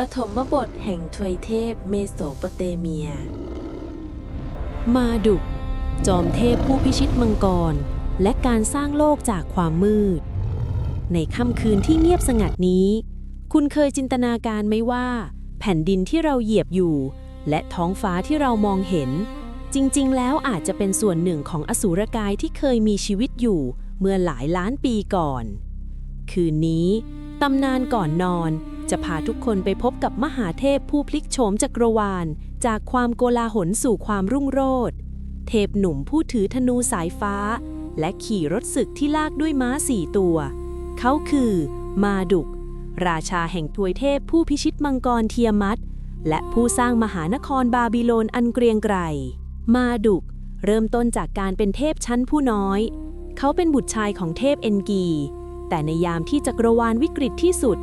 ปฐมบทแห่งทวยเทพเมโสโปเตเมีย มาดุก จอมเทพผู้พิชิตมังกร และการสร้างโลกจากความมืด ในค่ำคืนที่เงียบสงัดนี้ คุณเคยจินตนาการไหมว่า แผ่นดินที่เราเหยียบอยู่ และท้องฟ้าที่เรามองเห็น จริงๆ แล้วอาจจะเป็นส่วนหนึ่งของอสูรกายที่เคยมีชีวิตอยู่เมื่อหลายล้านปีก่อน คืนนี้ ตำนานก่อนนอน จะพาทุกคนไปพบกับมหาเทพผู้พลิกโฉมจักรวาล จากความโกลาหลสู่ความรุ่งโรจน์เทพหนุ่มผู้ถือธนูสายฟ้า และขี่รถศึกที่ลากด้วยม้าสี่ตัว เขาคือ มาดุก ราชาแห่งทวยเทพผู้พิชิตมังกรเทียมัตและผู้สร้างมหานครบาบิโลนอันเกรียงไกรมาดุก เริ่มต้นจากการเป็นเทพชั้นผู้น้อย เขาเป็นบุตรชายของเทพเอนกี แต่ในยามที่จักรวาลวิกฤตที่สุด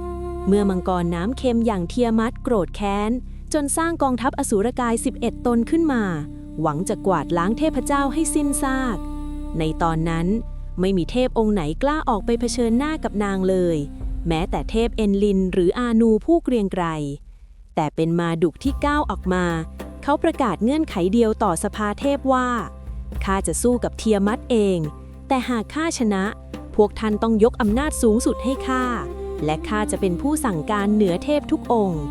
เมื่อมังกรน้ำเค็มอย่างเทียมัตโกรธแค้น จนสร้างกองทัพอสูรกาย 11 ตนขึ้นมา หวังจะกวาดล้างเทพเจ้าให้สิ้นซาก ในตอนนั้นไม่มีเทพองค์ไหนกล้าออกไปเผชิญหน้ากับนางเลย แม้แต่เทพเอนลินหรืออานูผู้เกรียงไกรแต่เป็นมาดุกที่ก้าวออกมา เขาประกาศเงื่อนไขเดียวต่อสภาเทพว่าข้าจะสู้กับเทียมัตเอง แต่หากข้าชนะ พวกท่านต้องยกอำนาจสูงสุดให้ข้า และข้าจะเป็นผู้สั่งการเหนือเทพทุกองค์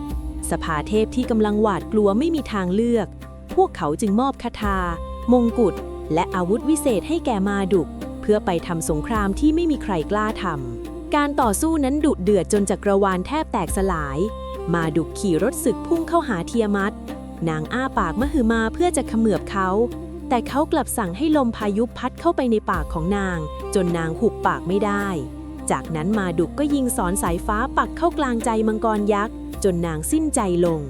สภาเทพที่กำลังหวาดกลัวไม่มีทางเลือก พวกเขาจึงมอบคาถา มงกุฎ และอาวุธวิเศษให้แก่มาดุก เพื่อไปทำสงครามที่ไม่มีใครกล้าทำ การต่อสู้นั้นดุเดือดจนจักรวาลแทบแตกสลาย มาดุกขี่รถศึกพุ่งเข้าหาเทียมัตนางอ้าปากมหึมาเพื่อจะขมือบเขา แต่เขากลับสั่งให้ลมพายุพัดเข้าไปในปากของนาง จนนางหุบปากไม่ได้ จากนั้นมาดุกก็ยิงสอนสายฟ้าปักเข้ากลางใจมังกรยักษ์ จนนางสิ้นใจลง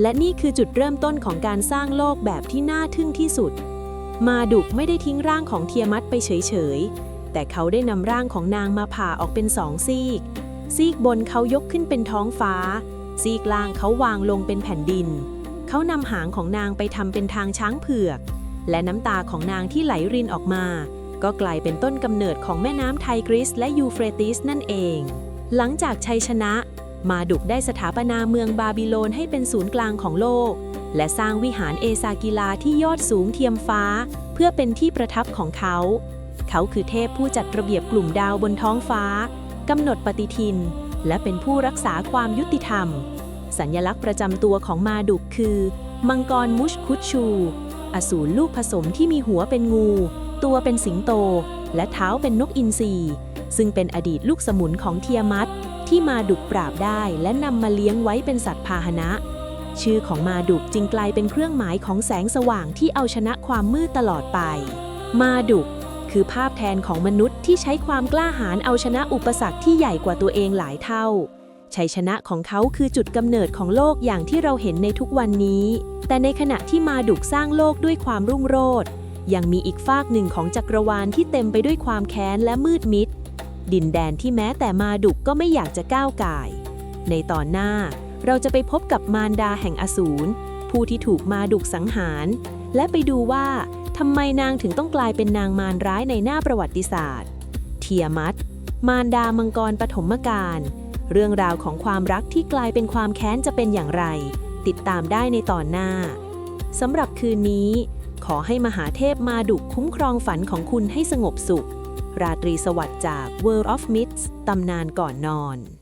และนี่คือจุดเริ่มต้นของการสร้างโลกแบบที่น่าทึ่งที่สุด มาดุกไม่ได้ทิ้งร่างของเทียมัตไปเฉยๆ แต่เขาได้นำร่างของนางมาผ่าออกเป็นสองซีก ซีกบนเขายกขึ้นเป็นท้องฟ้า ซีกล่างเขาวางลงเป็นแผ่นดิน เขานำหางของนางไปทำเป็นทางช้างเผือก และน้ำตาของนางที่ไหลรินออกมา ก็กลายเป็นต้นกำเนิดของแม่น้ำไทกริสและยูเฟรติสนั่นเอง หลังจากชัยชนะ มาดุกได้สถาปนาเมืองบาบิโลนให้เป็นศูนย์กลางของโลก และสร้างวิหารเอซากิลาที่ยอดสูงเทียมฟ้า เพื่อเป็นที่ประทับของเขา เขาคือเทพผู้จัดระเบียบกลุ่มดาวบนท้องฟ้ากำหนดปฏิทิน และเป็นผู้รักษาความยุติธรรม สัญลักษณ์ประจำตัวของมาดุกคือ มังกรมุชคุชชู อสูรลูกผสมที่มีหัวเป็นงู ตัวเป็นสิงโต และเท้าเป็นนกอินทรีซึ่งเป็นอดีตลูกสมุนของเทียมัตที่มาดุกปราบได้และนำมาเลี้ยงไว้เป็นสัตว์พาหนะ ชื่อของมาดุกจึงกลายเป็นเครื่องหมายของแสงสว่างที่เอาชนะความมืดตลอดไป มาดุกคือภาพแทนของมนุษย์ที่ใช้ความกล้าหาญเอาชนะอุปสรรคที่ใหญ่กว่าตัวเองหลายเท่า ชัยชนะของเขาคือจุดกำเนิดของโลกอย่างที่เราเห็นในทุกวันนี้ แต่ในขณะที่มาดุกสร้างโลกด้วยความรุ่งโรจน์ยังมีอีกฟากหนึ่งของจักรวาลที่เต็มไปด้วยความแค้นและมืดมิด ดินแดนที่แม้แต่มาดุกก็ไม่อยากจะก้าวก่าย ในตอนหน้าเราจะไปพบกับมารดาแห่งอสูรผู้ที่ถูกมาดุกสังหาร และไปดูว่าทำไมนางถึงต้องกลายเป็นนางมารร้ายในหน้าประวัติศาสตร์ เทียมัตมารดามังกรปฐมกาล เรื่องราวของความรักที่กลายเป็นความแค้นจะเป็นอย่างไร ติดตามได้ในตอนหน้าสำหรับคืนนี้ ขอให้มหาเทพมาดุคุ้มครองฝันของคุณให้สงบสุข ราตรีสวัสดิ์จาก World of Myths ตำนานก่อนนอน